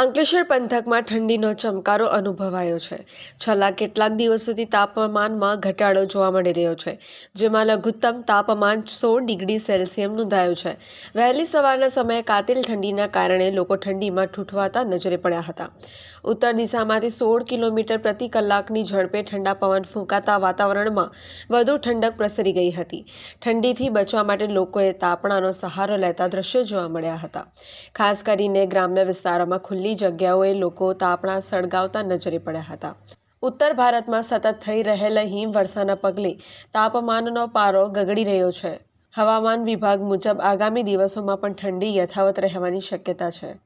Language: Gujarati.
અંકલેશ્વર પંથકમાં ઠંડીનો ચમકારો અનુભવાયો છે. છેલ્લા કેટલાક દિવસોથી તાપમાનમાં ઘટાડો જોવા મળી રહ્યો છે, જેમાં લઘુત્તમ તાપમાન સોળ ડિગ્રી સેલ્સિયમ નોંધાયું છે. વહેલી સવારના સમયે કાતિલ ઠંડીના કારણે લોકો ઠંડીમાં ઠૂઠવાતા નજરે પડ્યા હતા. ઉત્તર દિશામાંથી સોળ કિલોમીટર પ્રતિ કલાકની ઝડપે ઠંડા પવન ફૂંકાતા વાતાવરણમાં વધુ ઠંડક પ્રસરી ગઈ હતી. ઠંડીથી બચવા માટે લોકોએ તાપણાનો સહારો લેતા દ્રશ્યો જોવા મળ્યા હતા. ખાસ કરીને ગ્રામ્ય વિસ્તારોમાં ખુલ્લી જગ્યાઓએ લોકો તાપણા સળગાવતા નજરે પડ્યા હતા. ઉત્તર ભારતમાં સતત થઈ રહેલા હિમવર્ષાના પગલે તાપમાનનો પારો ગગડી રહ્યો છે. હવામાન વિભાગ મુજબ આગામી દિવસોમાં પણ ઠંડી યથાવત રહેવાની શક્યતા છે.